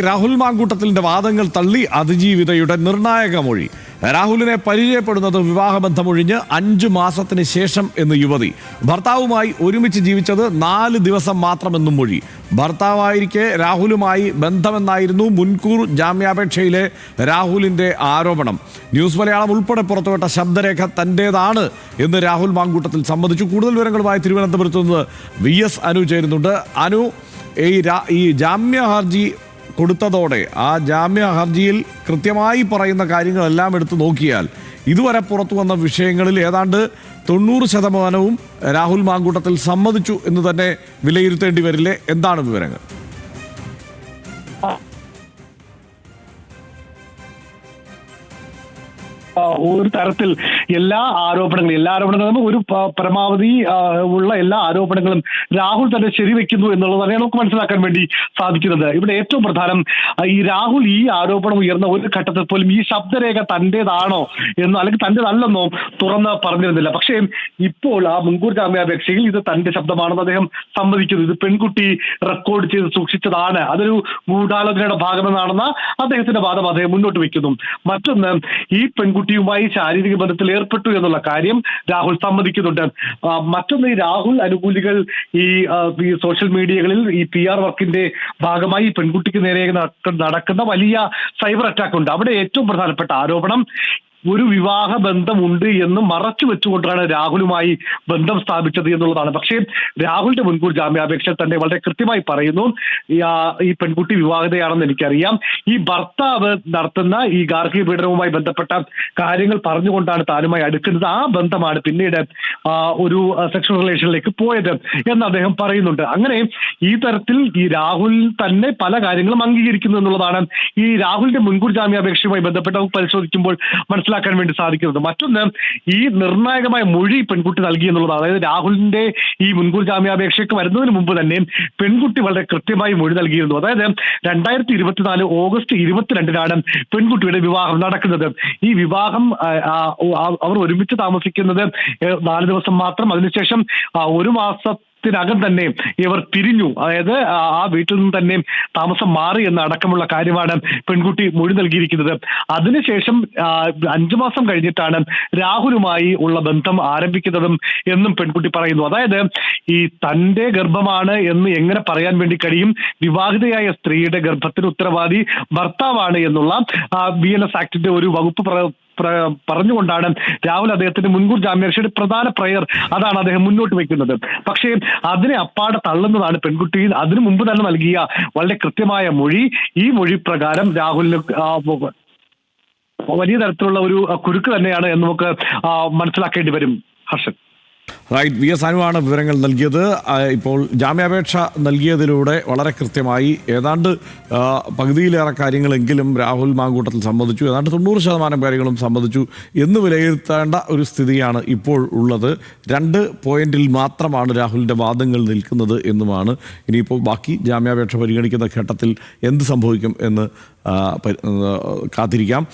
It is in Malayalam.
രാഹുൽ മാങ്കൂട്ടത്തിന്റെ വാദങ്ങൾ തള്ളി അതിജീവിതയുടെ നിർണായക മൊഴി. രാഹുലിനെ പരിചയപ്പെടുന്നത് വിവാഹബന്ധമൊഴിഞ്ഞ് അഞ്ചു മാസത്തിന് ശേഷം എന്ന് യുവതി. ഭർത്താവുമായി ഒരുമിച്ച് ജീവിച്ചത് നാല് ദിവസം മാത്രമെന്നും മൊഴി. ഭർത്താവായിരിക്കെ രാഹുലുമായി ബന്ധമെന്നായിരുന്നു മുൻകൂർ ജാമ്യാപേക്ഷയിലെ രാഹുലിന്റെ ആരോപണം. ന്യൂസ് മലയാളം ഉൾപ്പെടെ പുറത്തുവിട്ട ശബ്ദരേഖ തന്റേതാണ് എന്ന് രാഹുൽ മാങ്കൂട്ടത്തിൽ സമ്മതിച്ചു. കൂടുതൽ വിവരങ്ങളുമായി തിരുവനന്തപുരത്ത് നിന്ന് വി എസ് അനു ചേരുന്നുണ്ട്. അനു ഈ ഈ ജാമ്യ ഹർജി കൊടുത്തതോടെ ആ ജാമ്യ ഹർജിയിൽ കൃത്യമായി പറയുന്ന കാര്യങ്ങളെല്ലാം എടുത്തു നോക്കിയാൽ ഇതുവരെ പുറത്തു വന്ന വിഷയങ്ങളിൽ ഏതാണ്ട് തൊണ്ണൂറ് ശതമാനവും രാഹുൽ മാങ്കൂട്ടത്തിൽ സമ്മതിച്ചു എന്ന് തന്നെ വിലയിരുത്തേണ്ടി വരില്ലേ? എന്താണ് വിവരങ്ങൾ? ഒരു തരത്തിൽ എല്ലാ ആരോപണങ്ങളും എല്ലാ ആരോപണങ്ങളും ഒരു പരമാവധി ഉള്ള എല്ലാ ആരോപണങ്ങളും രാഹുൽ തന്നെ ശരിവെക്കുന്നു എന്നുള്ളത് തന്നെ നമുക്ക് മനസ്സിലാക്കാൻ വേണ്ടി സാധിക്കുന്നത്. ഇവിടെ ഏറ്റവും പ്രധാനം ഈ രാഹുൽ ഈ ആരോപണം ഉയർന്ന ഒരു ഘട്ടത്തിൽ പോലും ഈ ശബ്ദരേഖ തന്റേതാണോ എന്നോ അല്ലെങ്കിൽ തന്റേതല്ലെന്നോ തുറന്ന് പറഞ്ഞിരുന്നില്ല. പക്ഷേ ഇപ്പോൾ ആ മുൻകൂർ ജാമ്യാപേക്ഷയിൽ ഇത് തന്റെ ശബ്ദമാണെന്ന് അദ്ദേഹം സമ്മതിക്കുന്നു. ഇത് പെൺകുട്ടി റെക്കോർഡ് ചെയ്ത് സൂക്ഷിച്ചതാണ്. അതൊരു ഗൂഢാലോചനയുടെ ഭാഗമെന്നാണെന്ന അദ്ദേഹത്തിന്റെ വാദം അദ്ദേഹം മുന്നോട്ട് വെക്കുന്നു മറ്റൊന്ന് ഈ പെൺകുട്ടിയുമായി ശാരീരിക ബന്ധത്തിൽ ഏർപ്പെട്ടു എന്നുള്ള കാര്യം രാഹുൽ സമ്മതിക്കുന്നുണ്ട്. മറ്റൊന്ന് ഈ രാഹുൽ അനുകൂലികൾ ഈ സോഷ്യൽ മീഡിയകളിൽ ഈ പി ആർ വർക്കിന്റെ ഭാഗമായി പെൺകുട്ടിക്ക് നേരെ നടക്ക- നടക്കുന്ന വലിയ സൈബർ അറ്റാക്ക് ഉണ്ട് അവിടെ ഏറ്റവും പ്രധാനപ്പെട്ട ആരോപണം ഒരു വിവാഹ ബന്ധമുണ്ട് എന്ന് മറച്ചു വെച്ചുകൊണ്ടാണ് രാഹുലുമായി ബന്ധം സ്ഥാപിച്ചത് എന്നുള്ളതാണ്. പക്ഷേ രാഹുലിന്റെ മുൻകൂർ ജാമ്യാപേക്ഷ തന്നെ വളരെ കൃത്യമായി പറയുന്നു. ഈ, പെൺകുട്ടി വിവാഹിതയാണെന്ന് എനിക്കറിയാം. ഈ ഭർത്താവ് നടത്തുന്ന ഈ ഗാർഹിക പീഡനവുമായി ബന്ധപ്പെട്ട കാര്യങ്ങൾ പറഞ്ഞുകൊണ്ടാണ് താനുമായി അടുക്കുന്നത്. ആ ബന്ധമാണ് പിന്നീട് ഒരു സെക്ഷൽ റിലേഷനിലേക്ക് പോയത് എന്ന് അദ്ദേഹം പറയുന്നുണ്ട്. അങ്ങനെ ഈ തരത്തിൽ ഈ രാഹുൽ തന്നെ പല കാര്യങ്ങളും അംഗീകരിക്കുന്നു എന്നുള്ളതാണ്. ഈ രാഹുലിന്റെ മുൻകൂർ ജാമ്യാപേക്ഷയുമായി ബന്ധപ്പെട്ട് പരിശോധിക്കുമ്പോൾ മനസ്സിലാക്കാൻ വേണ്ടി സാധിക്കുന്നത്. മറ്റൊന്ന് ഈ നിർണായകമായ മൊഴി പെൺകുട്ടി നൽകി എന്നുള്ളതാണ്. അതായത് രാഹുലിന്റെ ഈ മുൻകൂർ ജാമ്യാപേക്ഷയ്ക്ക് വരുന്നതിന് മുമ്പ് തന്നെ പെൺകുട്ടി വളരെ കൃത്യമായി മൊഴി നൽകിയിരുന്നു. അതായത് രണ്ടായിരത്തി ഇരുപത്തിനാല് ഓഗസ്റ്റ് ഇരുപത്തിരണ്ടിനാണ് പെൺകുട്ടിയുടെ വിവാഹം നടക്കുന്നത്. ഈ വിവാഹം അവർ ഒരുമിച്ച് താമസിക്കുന്നത് നാല് ദിവസം മാത്രം. അതിനുശേഷം ഒരു മാസം ത്തിനകം തന്നെ ഇവർ തിരിഞ്ഞു. അതായത് ആ വീട്ടിൽ നിന്ന് തന്നെ താമസം മാറി എന്ന അടക്കമുള്ള കാര്യമാണ് പെൺകുട്ടി മൊഴി നൽകിയിരിക്കുന്നത്. അതിനുശേഷം അഞ്ചു മാസം കഴിഞ്ഞിട്ടാണ് രാഹുലുമായി ഉള്ള ബന്ധം ആരംഭിക്കുന്നതും എന്നും പെൺകുട്ടി പറയുന്നു. അതായത് ഈ തന്റെ ഗർഭമാണ് എന്ന് എങ്ങനെ പറയാൻ വേണ്ടി കഴിയും? വിവാഹിതയായ സ്ത്രീയുടെ ഗർഭത്തിന് ഉത്തരവാദി ഭർത്താവാണ് എന്നുള്ള ബി എൻ എസ് ആക്ടിന്റെ ഒരു വകുപ്പ് പറഞ്ഞുകൊണ്ടാണ് രാഹുൽ അദ്ദേഹത്തിന്റെ മുൻകൂർ ജാമ്യാപേക്ഷയുടെ പ്രധാന പ്രയർ അതാണ് അദ്ദേഹം മുന്നോട്ട് വെക്കുന്നത്. പക്ഷേ അതിനെ അപ്പാടെ തള്ളുന്നതാണ് പെൺകുട്ടി അതിനു മുമ്പ് തന്നെ നൽകിയ വളരെ കൃത്യമായ മൊഴി. ഈ മൊഴി പ്രകാരം രാഹുലിന് വലിയ തരത്തിലുള്ള ഒരു കുരുക്ക് തന്നെയാണ് എന്ന് നമുക്ക് മനസ്സിലാക്കേണ്ടി വരും. ഹർഷൻ. റൈറ്റ് വി എസ് അനുവാണ് വിവരങ്ങൾ നൽകിയത്. ഇപ്പോൾ ജാമ്യാപേക്ഷ നൽകിയതിലൂടെ വളരെ കൃത്യമായി ഏതാണ്ട് പകുതിയിലേറെ കാര്യങ്ങളെങ്കിലും രാഹുൽ മാങ്കൂട്ടത്തിൽ സംബന്ധിച്ചു ഏതാണ്ട് തൊണ്ണൂറ് ശതമാനം കാര്യങ്ങളും സംബന്ധിച്ചു എന്ന് വിലയിരുത്തേണ്ട ഒരു സ്ഥിതിയാണ് ഇപ്പോൾ ഉള്ളത്. രണ്ട് പോയിന്റിൽ മാത്രമാണ് രാഹുലിന്റെ വാദങ്ങൾ നിൽക്കുന്നത് എന്നുമാണ്. ഇനിയിപ്പോൾ ബാക്കി ജാമ്യാപേക്ഷ പരിഗണിക്കുന്ന ഘട്ടത്തിൽ എന്ത് സംഭവിക്കും എന്ന് കാത്തിരിക്കാം.